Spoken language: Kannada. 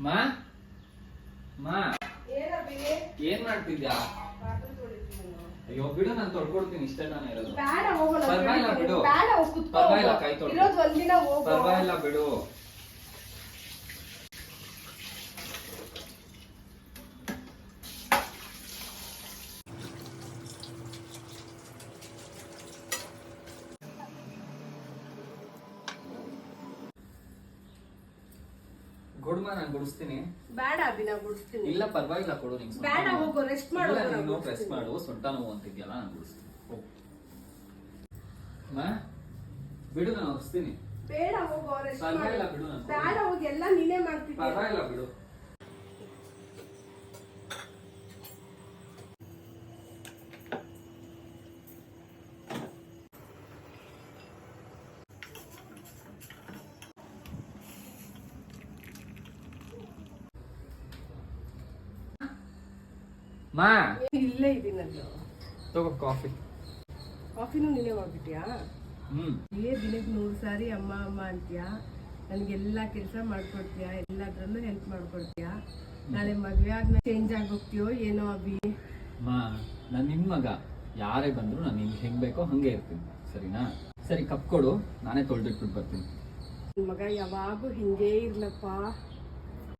ಮಾ ಮಾ ಏನ್ ಮಾಡ್ತಿದ್ಯಾ ಅಯ್ಯೋ ಬಿಡು ನಾನು ತೊಳ್ಕೊಡ್ತೀನಿ ಇಷ್ಟೇ ನಾನು ಇರೋದು ನಾನು ಬಿಡು. ಪರ್ವಾಗಿಲ್ಲ. ಕೈ ತೊಳ್ಕೊ. ಪರವಾಗಿಲ್ಲ ಬಿಡು ಗುಡ್ಮ ನಾನು ಗುಡಿಸ್ತೀನಿ ಬೇಡ ಅಭಿನ ಗುಡಿಸ್ತೀನಿ ಇಲ್ಲ ಪರವಾಗಿಲ್ಲ ಕೊಡು ನಿಂಗೆ ಬೇಡ. ಹೋಗು, ರೆಸ್ಟ್ ಮಾಡು, ಇಲ್ಲ, ನಾನು. ರೆಸ್ಟ್ ಮಾಡು ಸೊಂಟ ನೋವು ಅಂತಿದ್ಯಲ್ಲ ನಾನು ಗುಡಿಸ್ತೀನಿ ಹೋಗು. ಮಾ ಬಿಡು ನಾನು ಒರೆಸ್ತೀನಿ ಬೇಡ ಹೋಗು ರೆಸ್ಟ್ ಪರ್ವಾಗಿಲ್ಲ ಬಿಡು ನಾನು ಬೇಡ ಹೋಗಿ ಎಲ್ಲ ನೀನೇ ಮಾಡ್ತಿದ್ಯ? ಪರವಾಗಿಲ್ಲ ಬಿಡು. ಮಾ. ಇಲ್ಲೇ ಇದೀನಲ್ಲ ತಗೋ ಕಾಫಿ. ಕಾಫಿನೂ ನೀನೇ ಮಾಡ್ಬಿಟ್ಯಾ ಹ್ಮ್. ಏ ದಿನಕ್ಕೆ ನೂರು ಸಾರಿ ಅಮ್ಮ ಅಮ್ಮ ಅಂತೀಯಾ? ನನಗೆಲ್ಲ ಕೆಲಸ ಮಾಡ್ಕೊಡ್ತೀಯಾ? ಎಲ್ಲದ್ರಲ್ಲೂ ಹೆಲ್ಪ್ ಮಾಡ್ಕೊಡ್ತೀಯಾ? ನಾಳೆ ಮದುವೆ ಆದ್ಮೇಲೆ ಚೇಂಜ್ ಆಗೋಗ್ತೀಯೋ ಏನೋ ಅಭಿ? ಮಾ ನಾನು ನಿಮ್ಮ ಮಗ. ಯಾರೇ ಬಂದ್ರು ನಾನು ನಿಮ್ಗೆ ಹೆಂಗ್ ಬೇಕೋ ಹಂಗೆ ಇರ್ತೀನಿ. ಸರಿನಾ? ಸರಿ ಕಪ್ ಕೊಡು. ನಾನೇ ತೊಳ್ದಿಟ್ಬಿಟ್ಟು ಬರ್ತೀನಿ. ನಿಮ್ಮ ಮಗ ಯಾವಾಗೂ ಹಿಂಗೇ ಇರ್ಲಪ್ಪ.